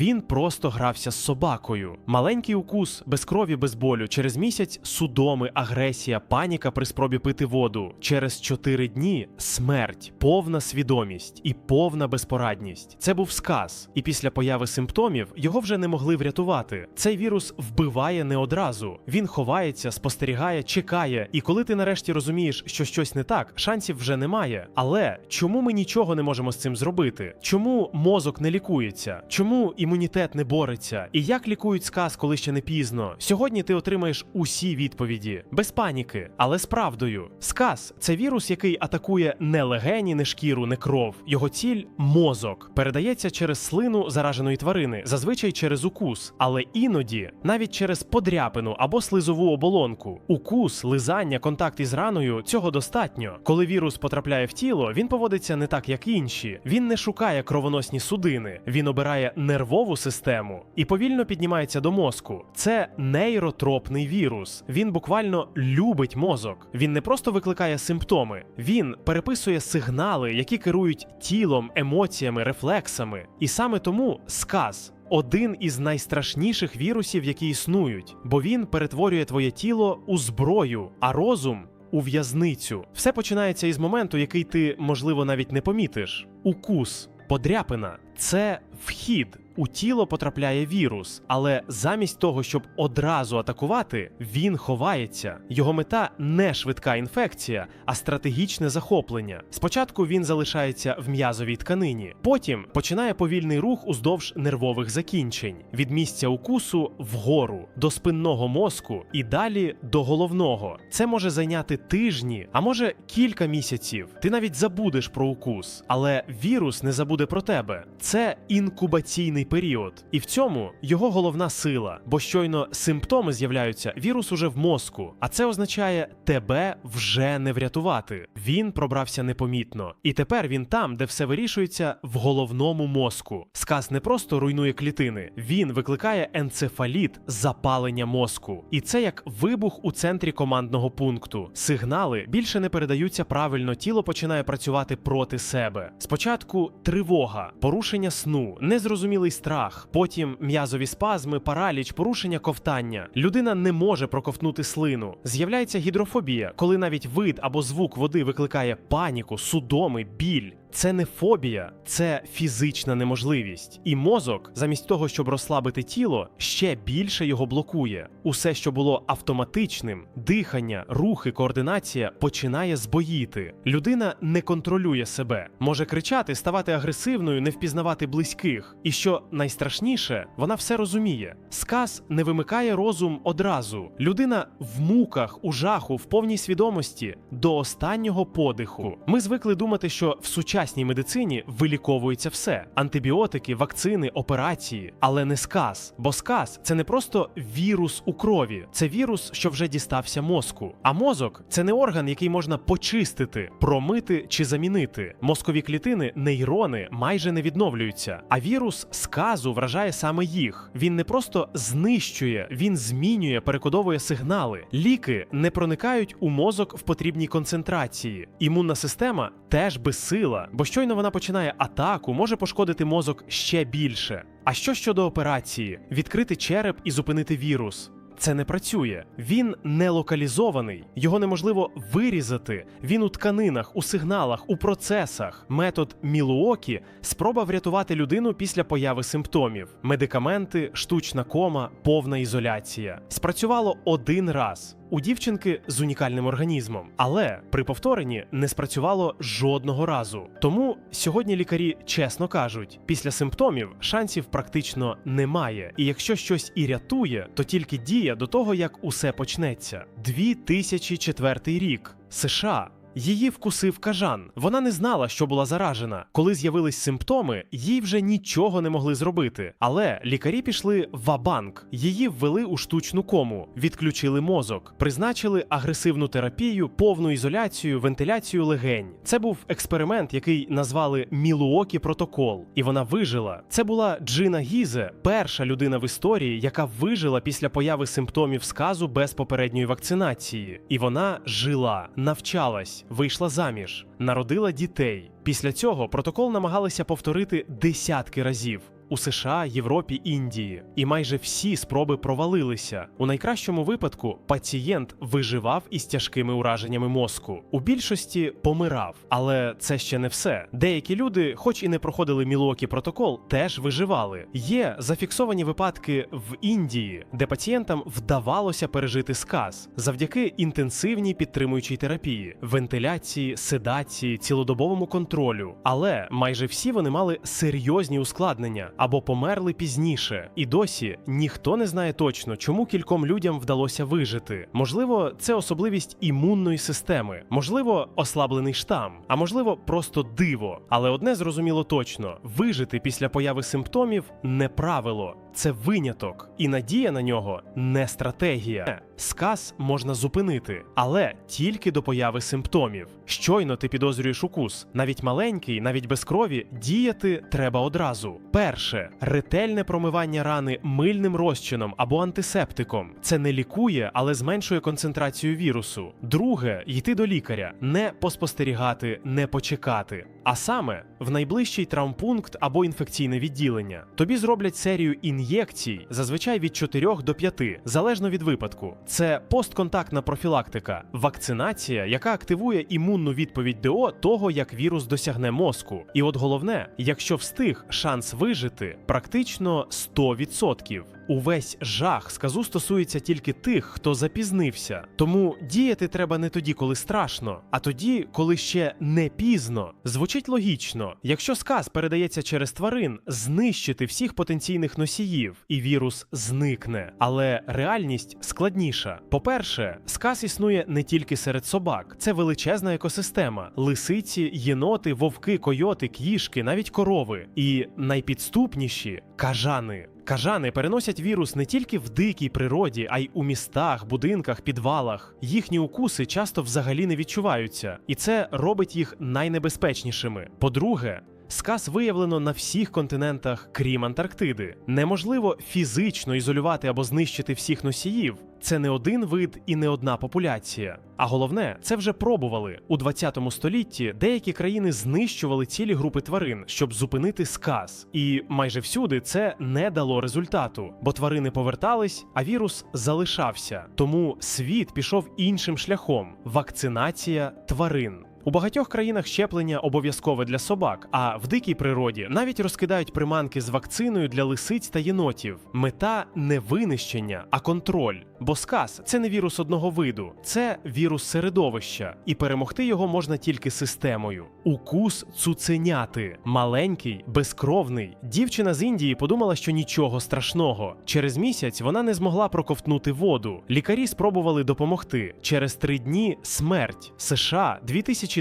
Він просто грався з собакою. Маленький укус, без крові, без болю. Через місяць судоми, агресія, паніка при спробі пити воду. Через чотири дні смерть, повна свідомість і повна безпорадність. Це був сказ, і після появи симптомів його вже не могли врятувати. Цей вірус вбиває не одразу. Він ховається, спостерігає, чекає. І коли ти нарешті розумієш, що щось не так, шансів вже немає. Але чому ми нічого не можемо з цим зробити? Чому мозок не лікується? Чому імунітет не бореться? І як лікують сказ, коли ще не пізно? Сьогодні ти отримаєш усі відповіді без паніки, але з правдою. Сказ це вірус, який атакує не легені, не шкіру, не кров. Його ціль мозок передається через слину зараженої тварини, зазвичай через укус, але іноді навіть через подряпину або слизову оболонку. Укус, лизання, контакт із раною цього достатньо. Коли вірус потрапляє в тіло, він поводиться не так, як інші. Він не шукає кровоносні судини, він обирає нервову систему і повільно піднімається до мозку. Це нейротропний вірус. Він буквально любить мозок. Він не просто викликає симптоми, він переписує сигнали, які керують тілом, емоціями, рефлексами. І саме тому сказ. Один із найстрашніших вірусів, які існують, бо він перетворює твоє тіло у зброю, а розум у в'язницю. Все починається із моменту, який ти, можливо, навіть не помітиш. Укус, подряпина це вхід. У тіло потрапляє вірус, але замість того, щоб одразу атакувати, він ховається. Його мета не швидка інфекція, а стратегічне захоплення. Спочатку він залишається в м'язовій тканині, потім починає повільний рух уздовж нервових закінчень від місця укусу вгору до спинного мозку і далі до головного. Це може зайняти тижні, а може кілька місяців. Ти навіть забудеш про укус, але вірус не забуде про тебе. Це інкубаційний період, і в цьому його головна сила, бо щойно симптоми з'являються, вірус уже в мозку, а це означає, тебе вже не врятувати. Він пробрався непомітно, і тепер він там, де все вирішується, в головному мозку. Сказ не просто руйнує клітини, він викликає енцефаліт, запалення мозку. І це як вибух у центрі командного пункту. Сигнали більше не передаються правильно, тіло починає працювати проти себе. Спочатку тривога, порушення сну, незрозумілий страх, потім м'язові спазми, параліч, порушення ковтання. Людина не може проковтнути слину. З'являється гідрофобія, коли навіть вид або звук води викликає паніку, судоми, біль. Це не фобія, це фізична неможливість. І мозок, замість того, щоб розслабити тіло, ще більше його блокує. Усе, що було автоматичним, дихання, рухи, координація, починає збоїти. Людина не контролює себе, може кричати, ставати агресивною, не впізнавати близьких. І що найстрашніше, вона все розуміє. Сказ не вимикає розум одразу. Людина в муках, у жаху, в повній свідомості до останнього подиху. Ми звикли думати, що в сучасній медицині виліковується все: антибіотики, вакцини, операції, але не сказ. Бо сказ це не просто вірус у крові, це вірус, що вже дістався мозку. А мозок це не орган, який можна почистити, промити чи замінити. Мозкові клітини, нейрони майже не відновлюються. А вірус сказу вражає саме їх. Він не просто знищує, він змінює, перекодовує сигнали. Ліки не проникають у мозок в потрібній концентрації. Імунна система теж безсила, бо щойно вона починає атаку, може пошкодити мозок ще більше. А що щодо операції? Відкрити череп і зупинити вірус. Це не працює. Він не локалізований, його неможливо вирізати. Він у тканинах, у сигналах, у процесах. Метод Мілуокі спроба врятувати людину після появи симптомів: медикаменти, штучна кома, повна ізоляція. Спрацювало один раз. У дівчинки з унікальним організмом, але при повторенні не спрацювало жодного разу. Тому сьогодні лікарі чесно кажуть, після симптомів шансів практично немає. І якщо щось і рятує, то тільки дія до того, як усе почнеться. 2004 рік США. Її вкусив кажан. Вона не знала, що була заражена. Коли з'явились симптоми, їй вже нічого не могли зробити. Але лікарі пішли в абанк. Її ввели у штучну кому, відключили мозок, призначили агресивну терапію, повну ізоляцію, вентиляцію легень. Це був експеримент, який назвали Мілуокі протокол, і вона вижила. Це була Джина Гізе, перша людина в історії, яка вижила після появи симптомів сказу без попередньої вакцинації. І вона жила, навчалась вийшла заміж, народила дітей. Після цього протокол намагалися повторити десятки разів. У США, Європі, Індії. І майже всі спроби провалилися. У найкращому випадку пацієнт виживав із тяжкими ураженнями мозку. У більшості помирав. Але це ще не все. Деякі люди, хоч і не проходили Мілуокі протокол, теж виживали. Є зафіксовані випадки в Індії, де пацієнтам вдавалося пережити сказ завдяки інтенсивній підтримуючій терапії, вентиляції, седації, цілодобовому контролю. Але майже всі вони мали серйозні ускладнення або померли пізніше. І досі ніхто не знає точно, чому кільком людям вдалося вижити. Можливо, це особливість імунної системи, можливо, ослаблений штам, а можливо, просто диво. Але одне зрозуміло точно: вижити після появи симптомів не правило. Це виняток, і надія на нього не стратегія. Сказ можна зупинити, але тільки до появи симптомів. Щойно ти підозрюєш укус, навіть маленький, навіть без крові, діяти треба одразу. Перше ретельне промивання рани мильним розчином або антисептиком. Це не лікує, але зменшує концентрацію вірусу. Друге йти до лікаря, не поспостерігати, не почекати. А саме в найближчий травмпункт або інфекційне відділення. Тобі зроблять серію ін'єкцій, зазвичай від 4 до 5, залежно від випадку. Це постконтактна профілактика, вакцинація, яка активує імунну відповідь ДО того, як вірус досягне мозку. І от головне, якщо встиг, шанс вижити практично 100%. Увесь жах сказу стосується тільки тих, хто запізнився. Тому діяти треба не тоді, коли страшно, а тоді, коли ще не пізно. Звучить логічно, якщо сказ передається через тварин, знищити всіх потенційних носіїв, і вірус зникне. Але реальність складніша. По-перше, сказ існує не тільки серед собак, це величезна екосистема: лисиці, єноти, вовки, койоти, кішки, навіть корови. І найпідступніші кажани. Кажани переносять вірус не тільки в дикій природі, а й у містах, будинках, підвалах. Їхні укуси часто взагалі не відчуваються, і це робить їх найнебезпечнішими. По-друге, Сказ виявлено на всіх континентах, крім Антарктиди. Неможливо фізично ізолювати або знищити всіх носіїв. Це не один вид і не одна популяція. А головне, це вже пробували у 20 столітті. Деякі країни знищували цілі групи тварин, щоб зупинити сказ. І майже всюди це не дало результату, бо тварини повертались, а вірус залишався. Тому світ пішов іншим шляхом: вакцинація тварин. У багатьох країнах щеплення обов'язкове для собак, а в дикій природі навіть розкидають приманки з вакциною для лисиць та єнотів. Мета не винищення, а контроль. Бо сказ це не вірус одного виду, це вірус середовища, і перемогти його можна тільки системою. Укус цуценяти маленький, безкровний. Дівчина з Індії подумала, що нічого страшного. Через місяць вона не змогла проковтнути воду. Лікарі спробували допомогти. Через три дні смерть. США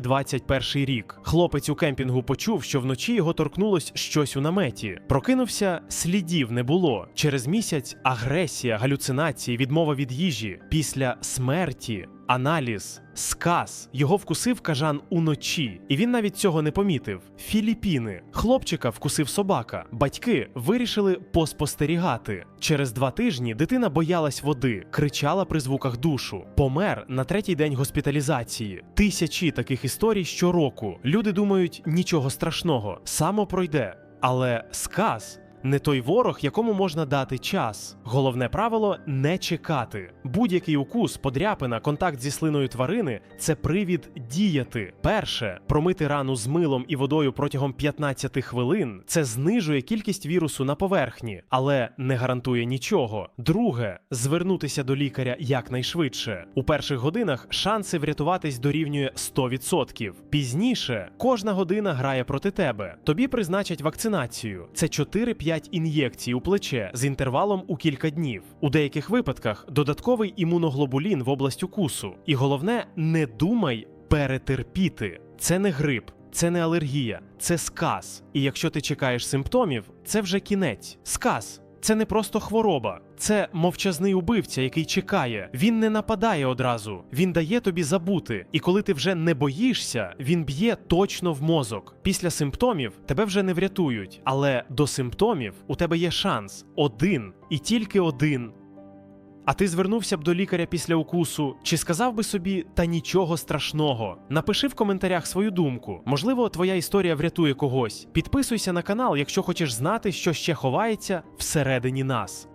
2021 рік. Хлопець у кемпінгу почув, що вночі його торкнулось щось у наметі. Прокинувся, слідів не було. Через місяць агресія, галюцинації, відмова від їжі. Після смерті аналіз. Сказ його вкусив кажан уночі, і він навіть цього не помітив. Філіппіни. Хлопчика вкусив собака. Батьки вирішили поспостерігати. Через два тижні дитина боялась води, кричала при звуках душу. Помер на третій день госпіталізації. Тисячі таких історій щороку. Люди думають, нічого страшного, само пройде. Але сказ не той ворог, якому можна дати час. Головне правило не чекати. Будь-який укус, подряпина, контакт зі слиною тварини це привід діяти. Перше промити рану з милом і водою протягом 15 хвилин. Це знижує кількість вірусу на поверхні, але не гарантує нічого. Друге звернутися до лікаря якнайшвидше. У перших годинах шанси врятуватись дорівнює 100%. Пізніше кожна година грає проти тебе. Тобі призначать вакцинацію. Це 4-5 ін'єкцій у плече з інтервалом у кілька днів. У деяких випадках додатковий імуноглобулін в область укусу. І головне, не думай перетерпіти. Це не грип. Це не алергія, це сказ. І якщо ти чекаєш симптомів, це вже кінець. Сказ це не просто хвороба, це мовчазний убивця, який чекає. Він не нападає одразу, він дає тобі забути. І коли ти вже не боїшся, він б'є точно в мозок. Після симптомів тебе вже не врятують, але до симптомів у тебе є шанс один і тільки один А ти звернувся б до лікаря після укусу, чи сказав би собі та нічого страшного? Напиши в коментарях свою думку. Можливо, твоя історія врятує когось. Підписуйся на канал, якщо хочеш знати, що ще ховається всередині нас.